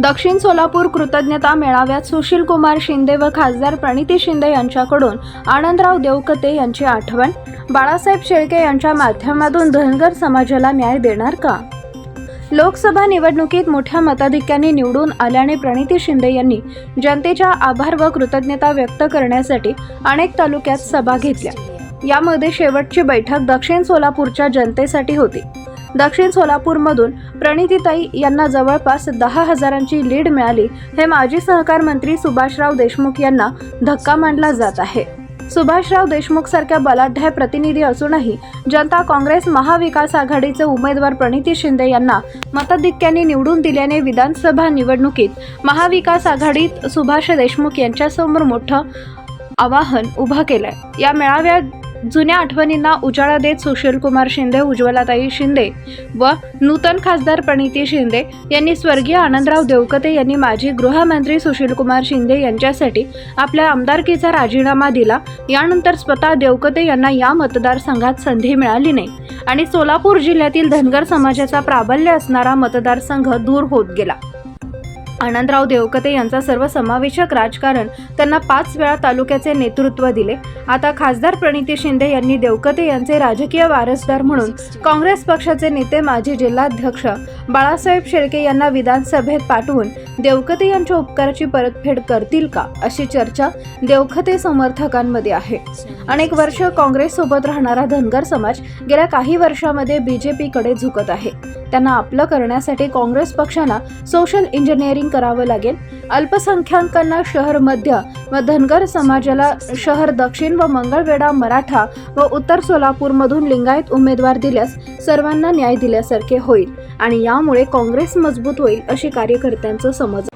दक्षिण सोलापूर कृतज्ञता मेळाव्यात सुशील कुमार शिंदे व खासदार प्रणिती शिंदे यांच्याकडून आनंदराव देवकते यांची आठवण बाळासाहेब शेळके यांच्या माध्यमातून धनगर समाजाला न्याय देणार का? लोकसभा निवडणुकीत मोठ्या मताधिक्याने निवडून आल्याने प्रणिती शिंदे यांनी जनतेच्या आभार व कृतज्ञता व्यक्त करण्यासाठी अनेक तालुक्यात सभा घेतल्या. यामध्ये शेवटची बैठक दक्षिण सोलापूरच्या जनतेसाठी होती. दक्षिण सोलापूरमधून प्रणितीताई यांना जवळपास दहा हजारांची लीड मिळाली. हे माजी सहकार मंत्री सुभाषराव देशमुख यांना धक्का मानला जात आहे. सुभाषराव देशमुख सारख्या बलाढ्य प्रतिनिधी असूनही जनता काँग्रेस महाविकास आघाडीचे उमेदवार प्रणिती शिंदे यांना मताधिक्याने निवडून दिल्याने विधानसभा निवडणुकीत महाविकास आघाडीत सुभाष देशमुख यांच्यासमोर मोठं आवाहन उभं केलंय. या मेळाव्यात जुन्या आठवणींना उजाळा देत सुशीलकुमार शिंदे उज्ज्वलाताई शिंदे व नूतन खासदार प्रणिती शिंदे यांनी स्वर्गीय आनंदराव देवकते यांनी माजी गृहमंत्री सुशीलकुमार शिंदे यांच्यासाठी आपल्या आमदारकीचा राजीनामा दिला. यानंतर स्वतः देवकते यांना या मतदारसंघात संधी मिळाली नाही आणि सोलापूर जिल्ह्यातील धनगर समाजाचा प्राबल्य असणारा मतदारसंघ दूर होत गेला. आनंदराव देवकते यांचा सर्व समावेशक राजकारण त्यांना पाच वेळा तालुक्याचे नेतृत्व दिले. आता खासदार प्रणिती शिंदे यांनी देवकते यांचे राजकीय वारसदार म्हणून काँग्रेस पक्षाचे नेते माजी जिल्हाध्यक्ष बाळासाहेब शेळके यांना विधानसभेत पाठवून देवकते यांच्या उपकाराची परतफेड करतील का अशी चर्चा देवखते समर्थकांमध्ये आहे. अनेक वर्ष काँग्रेस सोबत राहणारा धनगर समाज गेल्या काही वर्षामध्ये बीजेपीकडे झुकत आहे. त्यांना आपलं करण्यासाठी काँग्रेस पक्षांना सोशल इंजिनिअरिंग करावं लागेल. अल्पसंख्याकांना शहर मध्य व धनगर समाजाला शहर दक्षिण व मंगळवेढा मराठा व उत्तर सोलापूरमधून लिंगायत उमेदवार दिल्यास सर्वांना न्याय दिल्यासारखे होईल आणि यामुळे काँग्रेस मजबूत होईल अशी कार्यकर्त्यांचं समज